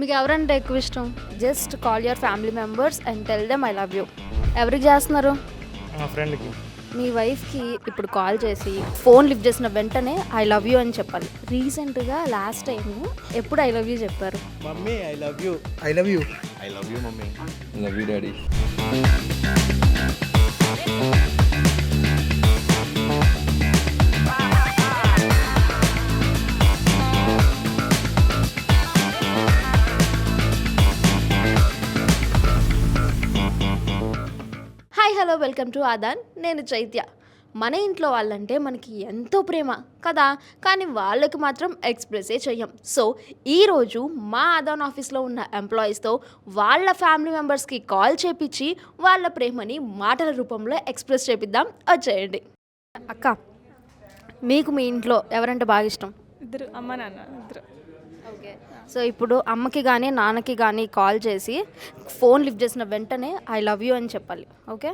మీకు ఎవరంటే ఎక్కువ ఇష్టం? Just call your family members and tell them I love you. ఎవరికి చేస్తున్నారు? మా ఫ్రెండ్కి. మీ వైఫ్కి ఇప్పుడు కాల్ చేసి ఫోన్ లిఫ్ట్ చేసిన వెంటనే ఐ లవ్ యూ అని చెప్పాలి. రీసెంట్గా లాస్ట్ టైం ఎప్పుడు ఐ లవ్ యూ చెప్పారు? Mummy I love you. I love you. I love you mummy. Love you daddy. Hi hello welcome to Aadan. నేను చైత్య. మన ఇంట్లో వాళ్ళంటే మనకి ఎంతో ప్రేమ కదా? కానీ వాళ్ళకి మాత్రం ఎక్స్ప్రెసే చెయ్యం. సో ఈరోజు మా ఆదాన్ ఆఫీస్లో ఉన్న ఎంప్లాయీస్తో వాళ్ళ ఫ్యామిలీ మెంబర్స్కి కాల్ చేపించి వాళ్ళ ప్రేమని మాటల రూపంలో ఎక్స్ప్రెస్ చేపిద్దాం. వచ్చేయండి. అక్క మీకు మీ ఇంట్లో ఎవరంటే బాగా ఇష్టం? ఇద్దరు అమ్మ నాన్న ఇద్దరు. ఓకే సో ఇప్పుడు అమ్మకి కానీ నాన్నకి కానీ కాల్ చేసి ఫోన్ లిఫ్ట్ చేసిన వెంటనే ఐ లవ్ యూ అని చెప్పాలి. ఓకే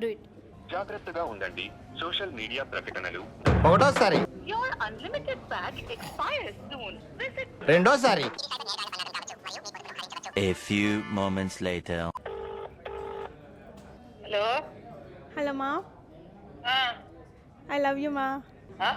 డూ ఇట్ జాగ్రత్తగా ఉండండి. సోషల్ మీడియా ప్రకటనలు. ఒకటోసారి. Unlimited pack expires soon. Visit రెండోసారి. A few moments later. Hello? Hello మా. ఐ లవ్ యూ మా Huh?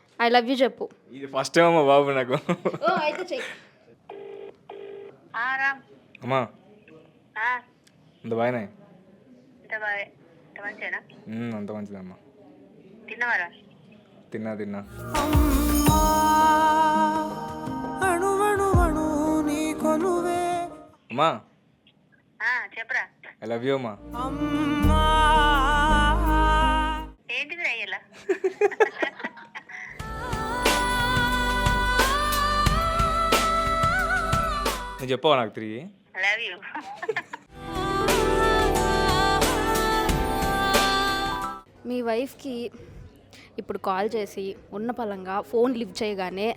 ఐ లవ్ యూ చెప్పు. ఇది ఫస్ట్ టైం అమ్మా బాబు నాకు. ఓ అయితే చెయ్యి అమ్మా. అంత బాగానే. అంత మంచిదమ్మా తిన్నవారా? తిన్నా తిన్నా. అమ్మా చెప్పరా. ఐ లవ్ యూ అమ్మా. ఏంటిది అయ్యలా నువ్వు చెప్పవా నాకు తిరిగి? లవ్ యూ మీ వైఫ్కి ఇప్పుడు కాల్ చేసి ఉన్న పలంగా ఫోన్ లిఫ్ట్ చేయగానే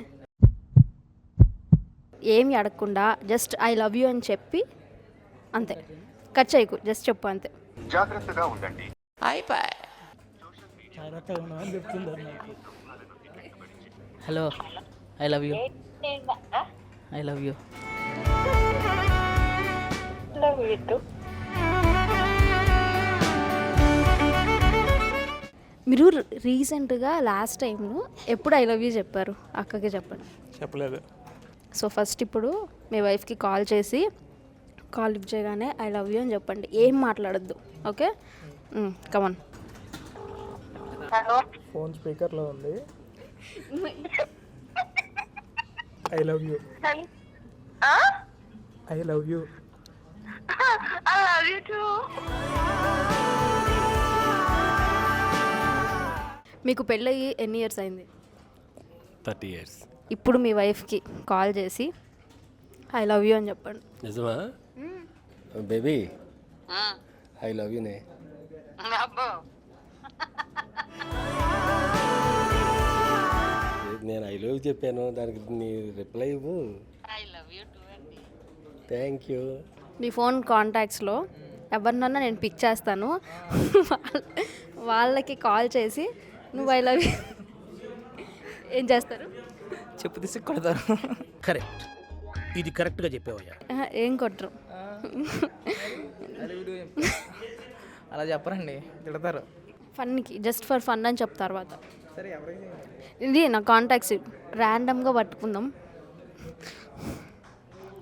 ఏమి అడగకుండా జస్ట్ ఐ లవ్ యూ అని చెప్పి అంతే. కట్ చేయకు జస్ట్ చెప్పు అంతే. జాగ్రత్తగా ఉండండి. Hello I love you I love you love you మీరు రీసెంట్గా లాస్ట్ టైం ఎప్పుడు ఐ లవ్ యూ చెప్పారు? అక్కకి చెప్పండి. చెప్పలేదు. సో ఫస్ట్ ఇప్పుడు మీ వైఫ్కి కాల్ చేసి కాల్ లిఫ్ట్ చేయగానే ఐ లవ్ యూ అని చెప్పండి. ఏం మాట్లాడద్దు. Okay? Come on hello. Phone స్పీకర్లో ఉంది. I love you. I love you I love you too. మీకు పెళ్ళయి ఎన్ని ఇయర్స్ అయింది? థర్టీ ఇయర్స్ ఇప్పుడు మీ వైఫ్కి కాల్ చేసి ఐ లవ్ యూ అని చెప్పండి. నిజమా? బేబీ ఐ లవ్ యూనే అబ్బో. నేను ఐ లవ్ చెప్పాను దానికి నీ రిప్లై ఇవ్వు. I love you thank you me phone కాంటాక్ట్స్లో ఎవరినన్నా నేను పిక్ చేస్తాను. వాళ్ళ- వాళ్ళకి కాల్ చేసి నువ్వు ఐ లవ్ యూ. ఏం చేస్తారు? చెప్పు తీసి కొడతారు కరెక్ట్ ఇది కరెక్ట్గా చెప్పావయ్యా. ఏం కొట్టరు. అలా చెప్పరండి తిడతారు. ఫన్కి జస్ట్ ఫర్ ఫన్ అని చెప్తారు తర్వాత. ఇది నా కాంటాక్ట్స్ ర్యాండమ్గా పట్టుకుందాం.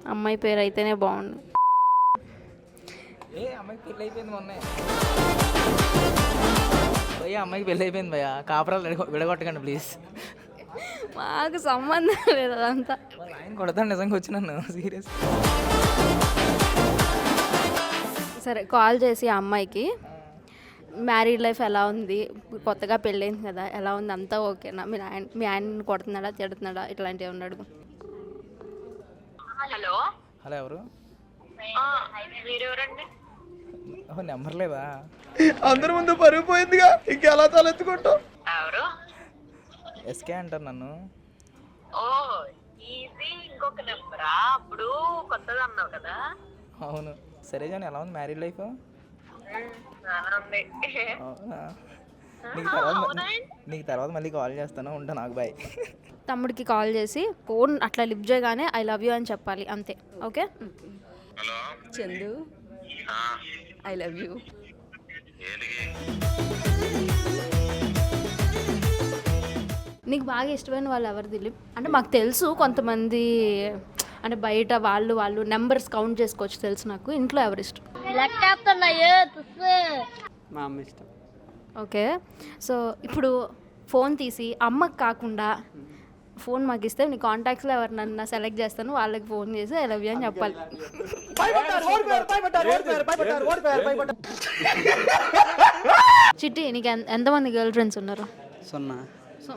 అమ్మాయి పేరు అయితేనే బాగుండు. ఏ అమ్మాయికి పెళ్ళి అయిపోయింది మొన్నే. భయ్యా అమ్మాయికి పెళ్ళి అయిపోయింది భయ్యా. కాపురాలు విడగొ- విడగొట్టకండి ప్లీజ్. మాకు సంబంధం లేదు అదంతా. ఆయన కొడతాను నిజంగా వచ్చి నన్ను సీరియస్. సరే కాల్ చేసి ఆ అమ్మాయికి. మ్యారీడ్ లైఫ్ ఎలా ఉంది? కొత్తగా పెళ్ళైంది కదా ఎలా ఉంది? అంతా ఓకేనా? మీ ఆయన మీ ఆయన కొడుతున్నాడా తిడుతున్నాడా? ఇట్లాంటివి ఉన్నాడు హలో. హలో ఎవరు? నెంబర్ లేదా? అందరి ముందు పరుగు పోయిందిగా. ఇంకెలా తలెత్తుకుంటావు? ఎవరు? ఎస్కే అంటారు నన్ను. ఓ ఇది ఇంకొక నెంబరా? అప్పుడు కొత్తది అన్నావు కదా. అవును. సరే జాన్ ఎలా ఉంది మ్యారీడ్ లైఫ్ నీకు తర్వాత నీకు తర్వాత మళ్ళీ కాల్ చేస్తాను. ఉంటా నాకు బాయ్. తమ్ముడికి కాల్ చేసి ఫోన్ అట్లా లిఫ్ట్ చేయగానే ఐ లవ్ యూ అని చెప్పాలి అంతే. Okay? Hello? Chandu? I love you. నీకు బాగా ఇష్టమైన వాళ్ళు ఎవరు దిలీప్? అంటే మాకు తెలుసు కొంతమంది అంటే బయట వాళ్ళు వాళ్ళు నెంబర్స్ కౌంట్ చేసుకోవచ్చు తెలుసు నాకు. ఇంట్లో ఎవరు ఇష్టం? మా అమ్మ ఇష్టం. ఓకే. సో ఇప్పుడు ఫోన్ తీసి అమ్మకి కాకుండా ఫోన్ మాకు ఇస్తే నీ కాంటాక్ట్స్లో ఎవరినన్నా సెలెక్ట్ చేస్తాను వాళ్ళకి ఫోన్ చేసి ఐ లవ్ యూ అని చెప్పాలి. చిట్టి నీకు ఎంత- ఎంతమంది గర్ల్ ఫ్రెండ్స్ ఉన్నారు? సున్నా. సో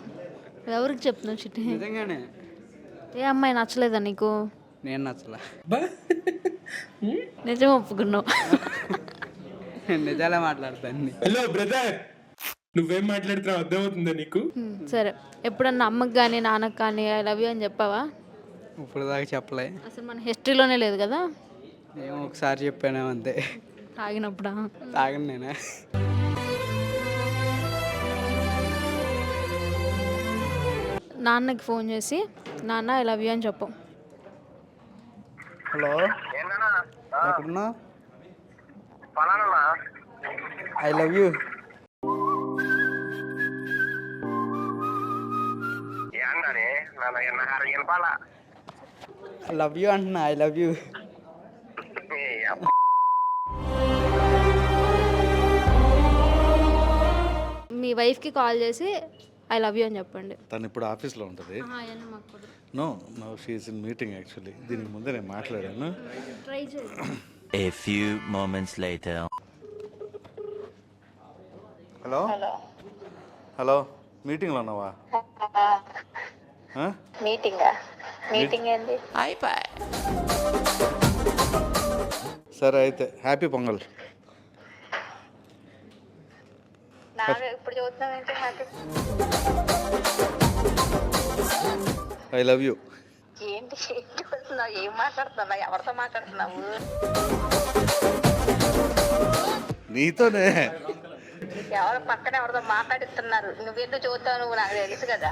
ఎవరికి చెప్తున్నావు చిట్టి? నిజంగానే. ఏ అమ్మాయి నచ్చలేదా నీకు? నేను నచ్చలా. నిజం ఒప్పుకున్నావు. నిజాలే మాట్లాడతాను. హలో బ్రదర్ నువ్వేం మాట్లాడుతున్నావు? అర్థమవుతుందా నీకు? సరే. ఎప్పుడన్నా అమ్మకి కానీ నాన్నకి కానీ ఐ లవ్ యూ అని చెప్పావా? ఇప్పుడు దాకా చెప్పలే. అసలు మన హిస్టరీలోనే లేదు కదా? ఏమో ఒకసారి చెప్పాను అంతే. తాగినప్పుడా? తాగను నేనే. నాన్నకి ఫోన్ చేసి నాన్న ఐ లవ్ యూ అని చెప్పు. హలో. ఎక్కడున్నా I love you. Love you అంటున్నా ఐ లవ్ యూ. మీ వైఫ్కి కాల్ చేసి ఐ లవ్ యూ అని చెప్పండి. తను ఇప్పుడు ఆఫీస్లో ఉంటుంది. No no she is in meeting actually దీనికి ముందే నేను మాట్లాడాను. ట్రై చేయి. A few moments later. Hello hello మీటింగ్లో ఉన్నావా? మీటింగా? మీటింగ్ ఏంది? సరే అయితే. Happy Pongal. I love you. ఏంటి? ఏం చూస్తున్నావు? ఏం మాట్లాడుతున్నావు? ఎవరితో మాట్లాడుతున్నావు? నీతోనే. ఎవరు పక్కన ఎవరితో మాట్లాడిస్తున్నారు? నువ్వెందుకు చూస్తావు నువ్వు నాకు తెలుసు కదా.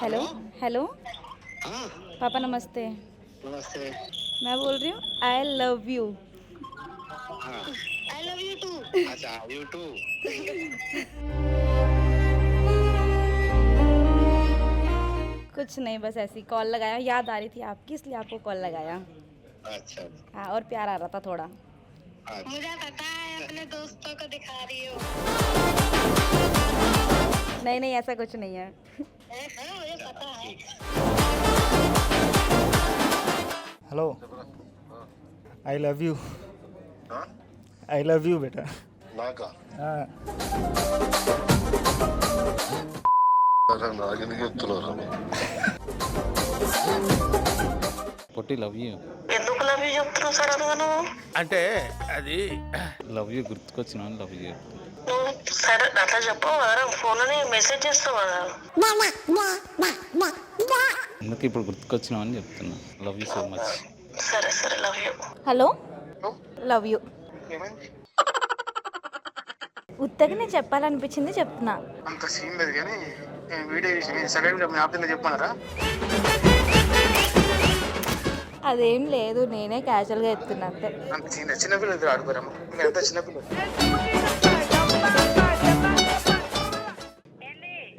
Hello hello. पापा नमस्ते। नमस्ते। मैं बोल रही हूँ I love you I love you too अच्छा यू टू कुछ नहीं बस ऐसी कॉल लगाया। याद आ रही थी आपकी इसलिए आपको कॉल लगाया। अच्छा। हाँ और प्यार आ रहा था थोड़ा। मुझे पता है अपने दोस्तों को दिखा रही हो नहीं नहीं ऐसा कुछ नहीं है मुझे पता है hello I love you I love you बेटा नाका हाँ నాకెందుకు చెప్తున్నారు పొట్టి లవ్ యూ ఎందుకు లవ్ యూ చెప్తున్నావు గా నువ్వు అంటే అది లవ్ యూ గుర్తుకొచ్చిన లవ్ యూ. నువ్వు సరే అట్లా చెప్పవు కదా ఫోన్లోనే మెసేజ్ చేస్తావు? కదా ఎందుకు ఇప్పుడు గుర్తుకొచ్చినావు అని చెప్తున్నా. లవ్ యూ సో మచ్ సరే సరే love you. Hello? Love you. ఉత్తగానే చెప్పాలనిపించింది చెప్తున్నా. అంత సీన్ లేదు కానీ నేను వీడియో సడన్గా మీ చెప్పన్నారా అదేం లేదు నేనే క్యాజువల్గా ఎత్తున్నా అంతే. చిన్నపిల్లలు ఆడుకోరమ్మ చిన్నపిల్లలు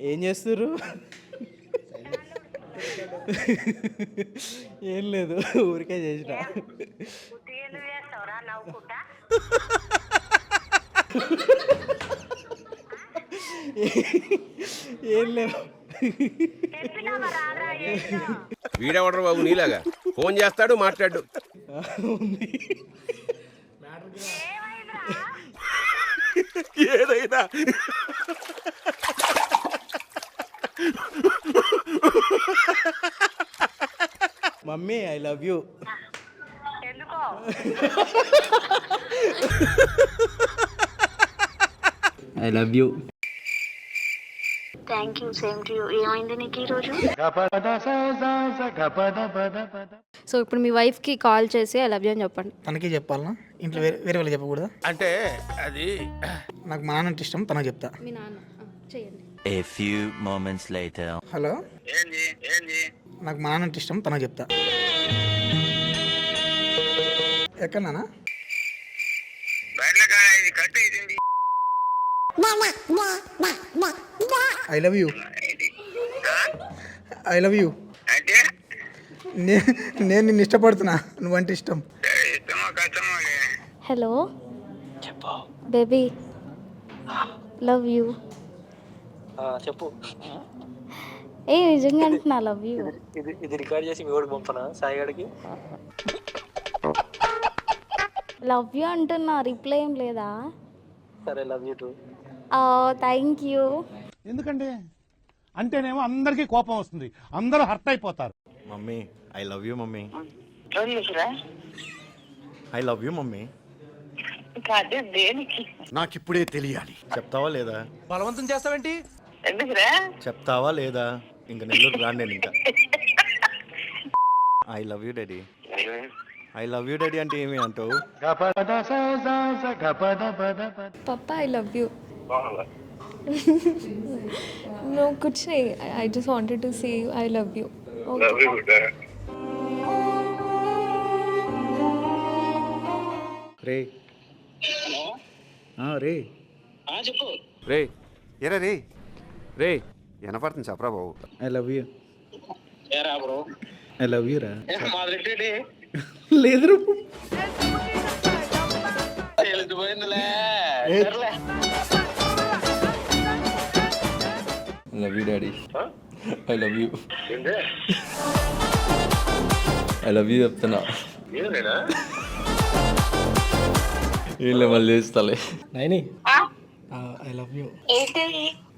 ఏం చేస్తుర్రు? ఏం లేదు ఊరికే చేసిన. ఏం లేదు. చెప్పినావా రారా ఏంటో వీడెవడరు బాబు నీలాగా? ఫోన్ చేస్తాడు మాట్లాడు. ఏదైనా. Mummy I love you. ఎందుకో? I love you. Thank you same to you ఏమైంది నీకు ఈరోజు? సో ఇప్పుడు మీ వైఫ్కి కాల్ చేసి ఐ లవ్ యూ అని చెప్పండి. తనకే చెప్పాలనా? ఇంట్లో వేరే వేరే వాళ్ళకి చెప్పకూడదా? అంటే అది నాకు మా నాన్న అంటే ఇష్టం తనకు చెప్తా. మీ నాన్న ఆ, చేయండి A few moments later. Hello? ఏంది ఏంది? నాకు మా నాన్న అంటే ఇష్టం తనకు చెప్తా. ఎక్కడ నాన్న? బయట కాడ ఇది కట్టు ఇది I love you. I love you. నేను నిన్ను ఇష్టపడుతున్నా. నువ్వంటే ఇష్టం. హలో. బేబీ. Love you. చెప్పు. ఏ నిజంగా అంటున్నా లవ్ యూ. ఇది ఇది రికార్డ్ చేసి మీ వాడికి పంపనా సాయి గడికి లవ్ యూ అంటున్నా రిప్లై ఏం లేదా? సరే love you too. Thank you. ఎందుకంటే? అంటేనేమో అందరికీ కోపం వస్తుంది. అందరూ హర్ట్ అయిపోతారు. Mummy I love you mummy I love you mummy నాకు ఇప్పుడే తెలియాలి. చెప్తావా లేదా? బలవంతం చేస్తావేంటి? చెప్తావా లేదా? ఇంక నెల్లూరు రాను నేను ఇంకా. I love you daddy I love you daddy అంటే ఏమి అంటావు? నువ్వు ఐ లవ్ యూ కూర్చుని. I just wanted to see I love you okay రే. రే. రే. ఎరా రే? రే. వినపడుతుంది చెప్పరా బాబు. I love you. I love you రా. లేదు love you daddy I love you I love you చెప్తున్నా. వీళ్ళు మళ్ళీ చేస్తాలే నైని ఐ లవ్ యూ ఏంటి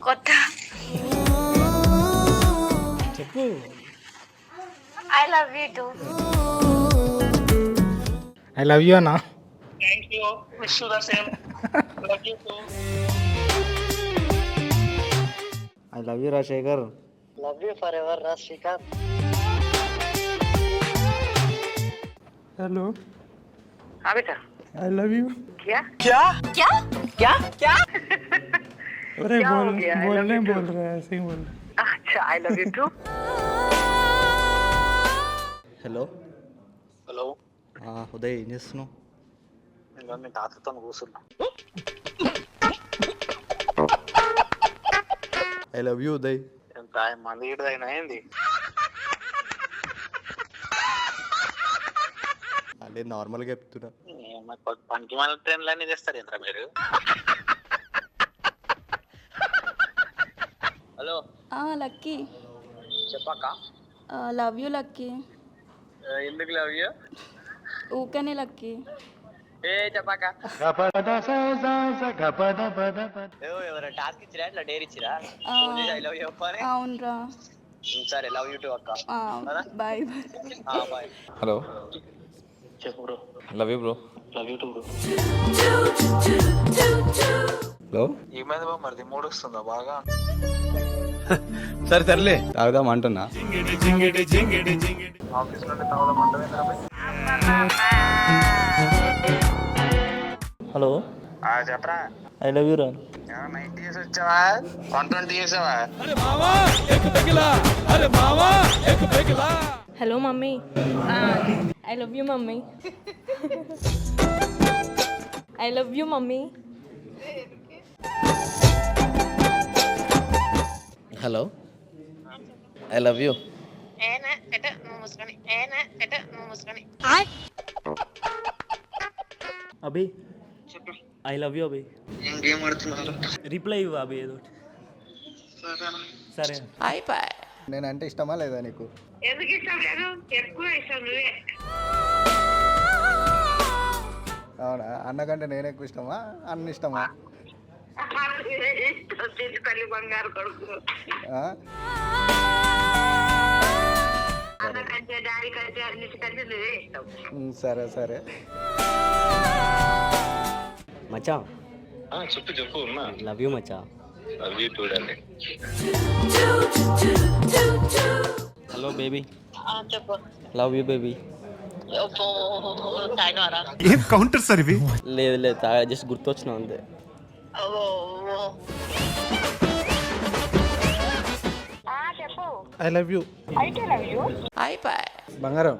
కొత్త చెప్పు I love you too I love you అన్నా thank you wish the same love you too I love you Rajasekhar love you forever రా Srikanth hello हाँ बेटा ఐ లవ్ యూ क्या क्या क्या क्या क्या अरे क्या बोल हो गया? I बोल love नहीं you बोल too. रहा है ऐसे ही बोल अच्छा I love you too hello hello Uday ఏం చేస్తున్నావు ఇంకా మీ తాతతో కూర్చున్నా ఐ లవ్ యూ ఉదయ్ ఎంత మంది అయినా ఏంది అదే నార్మల్గా చెప్తున్నా పనికి మళ్ళీ ట్రైన్లు అన్ని తెస్తారు ఏంద్రా మీరు? హలో. చెప్పక్క Uh, love you, lucky. ఎందుకు లవ్ యూ ఊకనే లక్కీ. ఏ చెప్పక్క. ఎవరైనా టాస్క్ ఇచ్చిరా ఇట్లా డేర్ ఇచ్చిరా ఐ లవ్ యూ చెప్పని అవునరా సరే లవ్ యూ? టూ అక్క బాయ్ బాయ్ బాయ్ హలో చెప్పు bro love you bro love you hello ఏమైంది బా మరిది మూడు వస్తుందా? బాగా? సరే సర్లే. తాగుదాం అంటున్నా. ఆఫీస్ నుండి తాగుదాం అంటే హలో. చెప్పరా. ఐ లవ్ యూ రా నైన్టీ ఇయర్స్ వచ్చావా? వన్ ట్వంటీ చేసావా? Hello mummy. I love you mummy. I love you mummy hello I love you ఏనా ఎట నువ్వు మూసుకొని ఏనా ఎట నువ్వు మూసుకొని Abhi I love you Abhi ఇంకేం ఆడుతున్నారు. రిప్లై ఇవ్వు అభి ఏదో సరే. నేనంటే ఇష్టమా లేదా నీకు? ఎందుకు ఇష్టం లేదు? ఎక్కువ ఇష్టం నువ్వే. అవునా? అన్నకంటే నేను ఎక్కువ ఇష్టమా? అన్న ఇష్టమా? ఇష్టం తిని తల్లి బంగారు కొడుకు సరే సరే. మచ్చా? చెప్పు చెప్పు ఉన్నా. లవ్ యూ మచ్చా. అవి చూడండి హలో బేబీ చెప్పు. లవ్ యూ బేబీ ఏం కౌంటర్ సార్ ఇవి? లేదు లేదు జస్ట్ గుర్తొచ్చిన అంతే. చెప్పు. I love you love you బంగారం.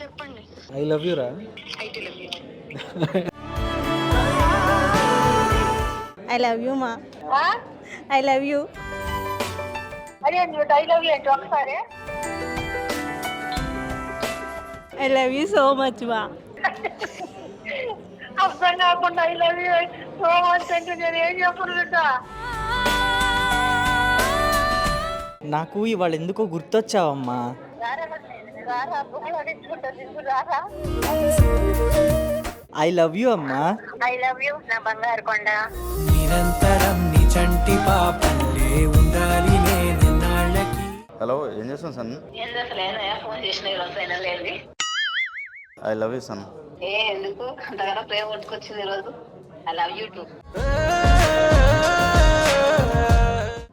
చెప్పండి. ఐ లవ్ యూ రా. అయితే love you I love you మా ఐ లవ్ యూ ఏంటి? ఒకసారి. I love you so much మా అర్థం కాకుండా I love you so much అంటే నేను ఏం చెప్పను నాకు ఇవాళ ఎందుకో గుర్తొచ్చావమ్మా. ఐ లవ్ యూ అమ్మా. ఐ లవ్ యూ నా బంగారు కొండ. హలో ఏం చేస్తాను సన్? ఏంది అసలు ఏదైనా ఫోన్ చేసిన ఈరోజు అయినా లేదు ఐ లవ్ యూ సన్ ఏ ఎందుకు? అంతగానో ప్రేమ కొట్టుకొచ్చింది ఈరోజు. I love you too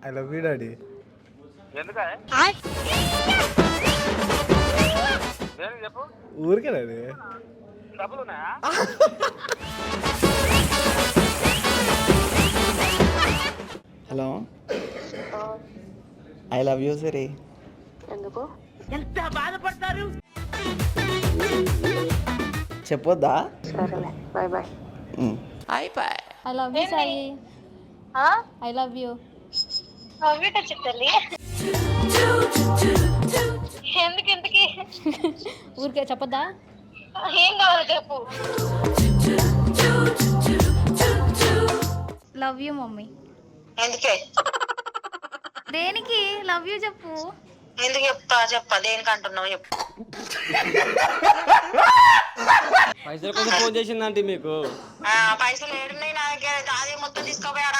I love you daddy చెప్పు? ఊరికే daddy hello I love you సరే ఎందుకు? చెప్పొద్దా? సరేలే bye bye. love you, Sai. I love you. వీట చెప్తాలి. ఎందుకు ఎందుకు? ఊరికే చెప్పొద్దా? ఏం కావాలో చెప్పు. Love you mummy. ఎందుకే? దేనికి? లవ్ యూ చెప్పు. ఎందుకు చెప్తా? చెప్పా. దేనికి అంటున్నావు చెప్పు. పైసల కోసం ఫోన్ చేసిందంటే మీకు. ఆ, పైసలు ఏడున్నాయి నా దగ్గర. అదే మొత్తం తీసుకోపోయారా